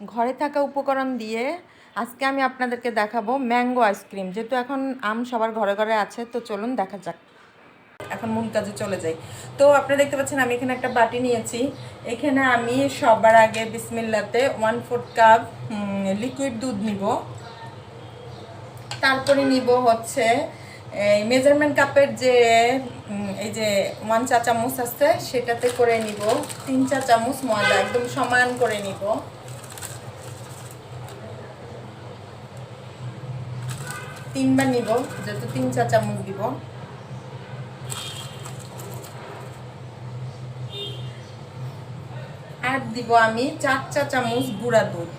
ঘরে থাকা উপকরণ দিয়ে আজকে আমি আপনাদেরকে দেখাবো ম্যাঙ্গো আইসক্রিম যেহেতু এখন আম সবার ঘরে ঘরে আছে, তো চলুন দেখা যাক। এখন মূল কাজে চলে যাই। তো আপনারা দেখতে পাচ্ছেন, আমি এখানে একটা বাটি নিয়েছি। এখানে আমি সবার আগে বিসমিল্লাতে ওয়ান ফোর্থ কাপ লিকুইড দুধ নিব। তারপরে নিব হচ্ছে, এই মেজারমেন্ট কাপের যে এই যে ওয়ান চা চামচ আছে, সেটাতে করে নিব। তিন চা চামচ ময়দা, একদম সমান করে নিব। তিনবার নিব, যেহেতু তিন চা চামচ দিব। আর দিব আমি চার চা চামচ গুঁড়া দুধ।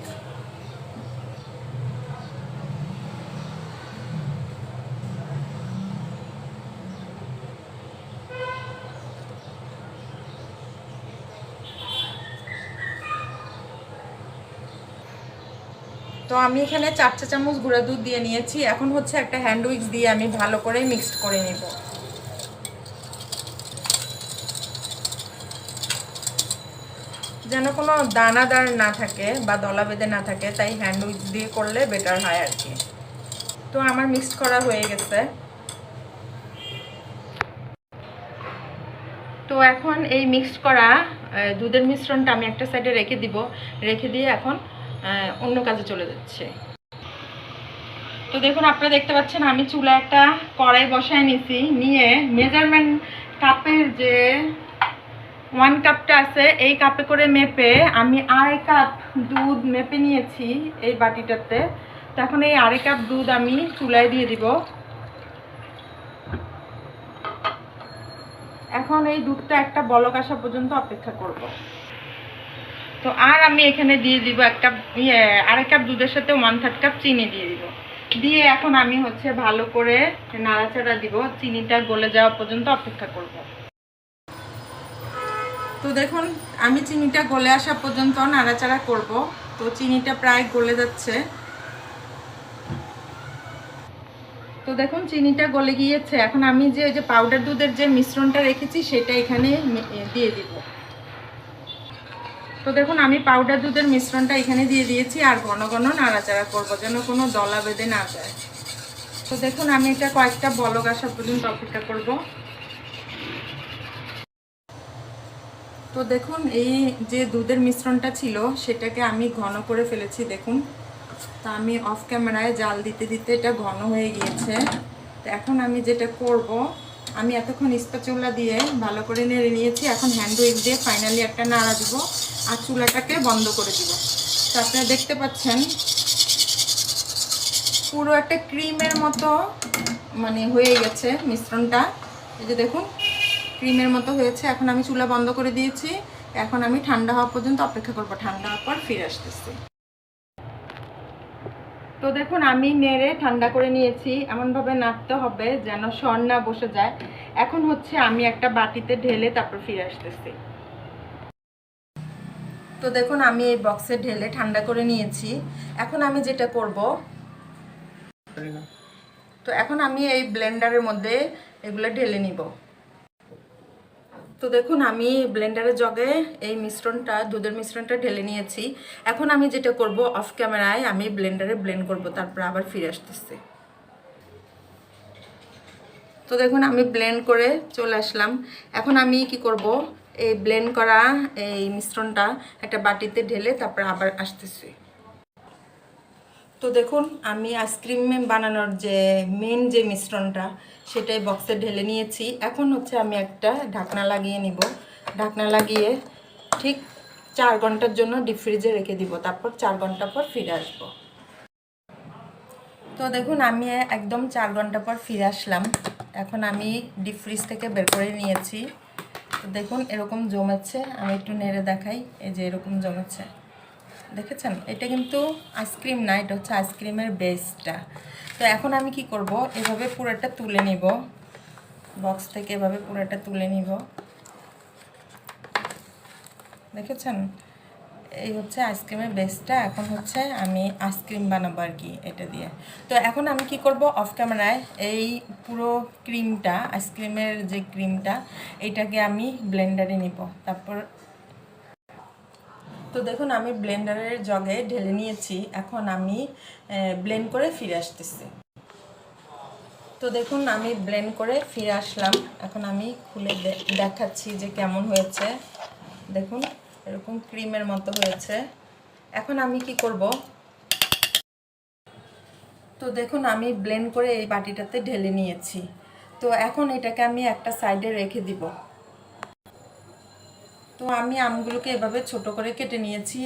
তো আমি এখানে চার চা চামচ গুঁড়া দুধ দিয়ে নিয়েছি। এখন হচ্ছে একটা হ্যান্ড উইক্স দিয়ে আমি ভালো করে মিক্সড করে নেব। যেন কোনো দানাদার না থাকে বা দলা বেঁধে না থাকে, তাই হ্যান্ড উইক্স দিয়ে করলে বেটার হয় আর কি তো আমার মিক্সড করা হয়ে গেছে। তো এখন এই মিক্সড করা দুধের মিশ্রণটা আমি একটা সাইডে রেখে দিব। রেখে দিয়ে এখন অন্য কাজে চলে যাচ্ছে। তো দেখুন, আপনারা দেখতে পাচ্ছেন, আমি চুলা একটা কড়াই বসায় নিছি, নিয়ে মেজারমেন্ট কাপের যে ওয়ান কাপটা আছে, এই কাপে করে মেপে আমি আড়াই কাপ দুধ মেপে নিয়েছি এই বাটিটাতে। তো এখন এই আড়াই কাপ দুধ আমি চুলায় দিয়ে দিব। এখন এই দুধটা একটা বলক আসা পর্যন্ত অপেক্ষা করব। তো আর আমি এখানে দিয়ে দিব এক কাপ ইয়ে আড়াই কাপ দুধের সাথে ওয়ান থার্ড কাপ চিনি দিয়ে দিব। দিয়ে এখন আমি হচ্ছে ভালো করে নাড়াচাড়া দিব, চিনিটা গলে যাওয়া পর্যন্ত অপেক্ষা করব। তো দেখুন, আমি চিনিটা গলে আসা পর্যন্ত নাড়াচাড়া করব। তো চিনিটা প্রায় গলে যাচ্ছে। তো দেখুন, চিনিটা গলে গিয়েছে। এখন আমি যে, ওই যে পাউডার দুধের যে মিশ্রণটা রেখেছি, সেটা এখানে দিয়ে দিব। তো দেখুন, আমি পাউডার দুধের মিশ্রণটা এখানে দিয়ে দিয়েছি আর ঘন ঘন নাড়াচাড়া করব যেন কোনো দলা বেঁধে না যায়। তো দেখুন, আমি এটা কয়েকটা বলক আসা পর্যন্ত অপেক্ষা করব। তো দেখুন, এই যে দুধের মিশ্রণটা ছিল, সেটাকে আমি ঘন করে ফেলেছি, দেখুন। তা আমি অফ ক্যামেরায় জাল দিতে দিতে এটা ঘন হয়ে গিয়েছে। তো এখন আমি যেটা করব, আমি এতক্ষণ স্পাচুলা দিয়ে ভালো করে নেড়ে নিয়েছি। এখন হ্যান্ড উইক দিয়ে ফাইনালি একটা নাড়া দিব। আর চুলাটাকে বন্ধ করে দিব। তো আপনারা দেখতে পাচ্ছেন, পুরো একটা ক্রিমের মতো মানে হয়ে গেছে মিশ্রণটা। এই যে দেখুন, ক্রিমের মতো হয়েছে। এখন আমি চুলা বন্ধ করে দিয়েছি। এখন আমি ঠান্ডা হওয়া পর্যন্ত অপেক্ষা করব। ঠান্ডা হওয়ার পর ফিরে আসতেছি। তো দেখুন, আমি নেড়ে ঠান্ডা করে নিয়েছি। এমনভাবে নাড়তে হবে যেন সর না বসে যায়। এখন হচ্ছে আমি একটা বাটিতে ঢেলে তারপর ফিরে আসতেছি। তো দেখুন, আমি এই বক্সে ঢেলে ঠান্ডা করে নিয়েছি। এখন আমি যেটা করব, তো এখন আমি এই ব্লেন্ডারের মধ্যে এগুলো ঢেলে নিব। তো দেখুন, আমি ব্লেন্ডারের জগে এই মিশ্রণটা, দুধের মিশ্রণটা ঢেলে নিয়েছি। এখন আমি যেটা করব অফ ক্যামেরায় আমি ব্লেন্ডারে ব্লেন্ড করব, তারপর আবার ফিরে আসতেছি। তো দেখুন, আমি ব্লেন্ড করে চলে আসলাম। এখন আমি কি করব এই ব্লেন্ড করা, এই মিশ্রণটা একটা বাটিতে ঢেলে তারপর আবার আসতেছি। তো দেখুন, আমি আইসক্রিম বানানোর যে মেন যে মিশ্রণটা, সেটাই বক্সে ঢেলে নিয়েছি। এখন হচ্ছে আমি একটা ঢাকনা লাগিয়ে নিব। ঢাকনা লাগিয়ে ঠিক চার ঘণ্টার জন্য ডিপ ফ্রিজে রেখে দিব। তারপর চার ঘণ্টা পর ফিরে আসব। তো দেখুন, আমি একদম চার ঘণ্টা পর ফিরে আসলাম। এখন আমি ডিপ ফ্রিজ থেকে বের করে নিয়েছি। দেখুন, এরকম জমেছে। আমি একটু নেড়ে দেখাই, এই যে এরকম জমেছে। দেখেছেন? এটা কিন্তু আইসক্রিম না, এটা হচ্ছে আইসক্রিমের বেসটা। তো এখন আমি কি করব? এভাবে পুরোটা তুলে নিব। বক্স থেকে এভাবে পুরোটা তুলে নিব। দেখেছেন? এই হচ্ছে আইসক্রিমের বেসটা, এখন হচ্ছে আমি আইসক্রিম বানাবো আর কি এটা দিয়ে। তো এখন আমি কি করব অফ ক্যামেরায় এই পুরো ক্রিমটা আইসক্রিমের যে ক্রিমটা এটাকে আমি ব্লেন্ডারে নিব। তারপর তো দেখুন, আমি ব্লেন্ডারের জগে ঢেলে নিয়েছি, এখন আমি ব্লেন্ড করে ফিরে আসতেছি। তো দেখুন, আমি ব্লেন্ড করে ফিরে আসলাম। এখন আমি খুলে দেখাচ্ছি যে কেমন হয়েছে। দেখুন। এরকম ক্রিমের মতো হয়েছে। এখন আমি কি করব? তো দেখুন, আমি ব্লেন্ড করে এই বাটিটাতে ঢেলে নিয়েছি। তো এখন এটাকে আমি একটা সাইডে রেখে দিব। তো আমি আমগুলোকে এভাবে ছোট করে কেটে নিয়েছি।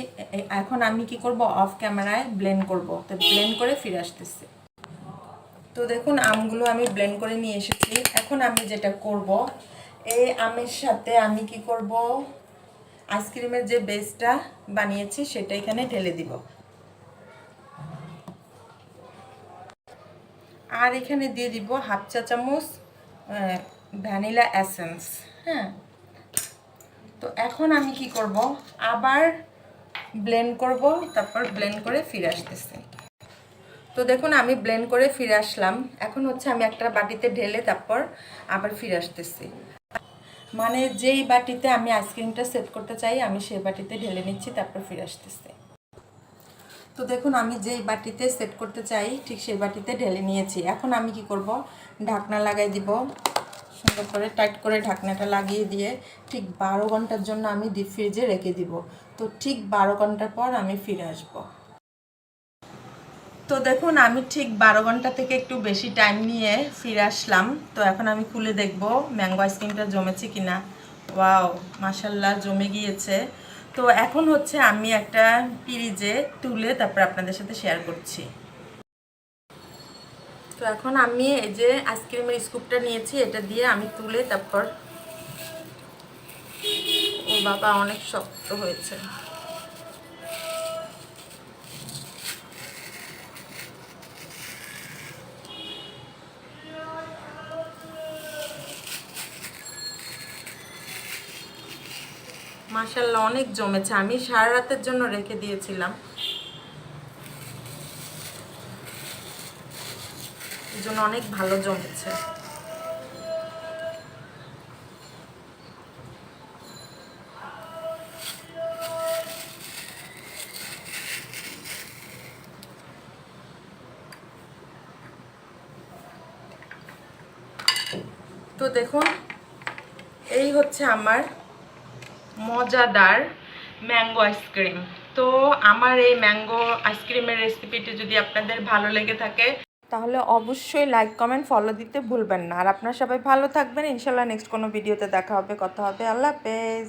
এখন আমি কি করব? অফ ক্যামেরায় ব্লেন্ড করব। তো ব্লেন্ড করে ফিরে আসতেছি। তো দেখুন, আমগুলো আমি ব্লেন্ড করে নিয়ে এসেছি। এখন আমি যেটা করব, এই আমের সাথে আমি কি করব? আইসক্রিমের যে বেসটা বানিয়েছি সেটা এখানে ঢেলে দিব। আর এখানে দিয়ে দিব হাফ চা চামচ ভ্যানিলা অ্যাসেন্স হ্যাঁ। তো এখন আমি কি করব? আবার ব্লেন্ড করব, তারপর ব্লেন্ড করে ফিরে আসতেছি। তো দেখুন, আমি ব্লেন্ড করে ফিরে আসলাম। এখন হচ্ছে আমি একটা বাটিতে ঢেলে তারপর আবার ফিরে আসতেছি। মানে যেই বাটিতে আমি আইসক্রিমটা সেট করতে চাই, আমি সেই বাটিতে ঢেলে নিচ্ছি, তারপর ফিরে আসতেছি। তো দেখুন, আমি যেই বাটিতে সেট করতে চাই, ঠিক সেই বাটিতে ঢেলে নিয়েছি। এখন আমি কি করব? ঢাকনা লাগাই দিব। সুন্দর করে টাইট করে ঢাকনাটা লাগিয়ে দিয়ে ঠিক বারো ঘণ্টার জন্য আমি ডিপ ফ্রিজে রেখে দিব। তো ঠিক বারো ঘণ্টার পর আমি ফিরে আসব। তো দেখুন, আমি ঠিক বারো ঘণ্টা থেকে একটু বেশি টাইম নিয়ে ফিরে আসলাম। তো এখন আমি খুলে দেখব ম্যাঙ্গো আইসক্রিমটা জমেছে কিনা। ওয়াও মাসাল্লাহ জমে গিয়েছে। তো এখন হচ্ছে আমি একটা পিরিজে তুলে তারপর আপনাদের সাথে শেয়ার করছি। তো এখন আমি এই যে আইসক্রিমের স্কুপটা নিয়েছি, এটা দিয়ে আমি তুলে তারপর ও বাবা, অনেক শক্ত হয়েছে। মাসাল্লাহ অনেক জমেছে। আমি সারা রাতের জন্য রেখে দিয়েছিলাম। এই জন্য অনেক ভালো জমেছে। তো দেখুন, এই হচ্ছে আমার মজাদার ম্যাঙ্গো আইসক্রিম। তো আমার এই ম্যাঙ্গো আইসক্রিমের রেসিপিটি যদি আপনাদের ভালো লেগে থাকে, তাহলে অবশ্যই লাইক, কমেন্ট, ফলো দিতে ভুলবেন না। আর আপনারা সবাই ভালো থাকবেন। ইনশাল্লাহ নেক্সট কোনো ভিডিওতে দেখা হবে, কথা হবে। আল্লাহ হাফেজ।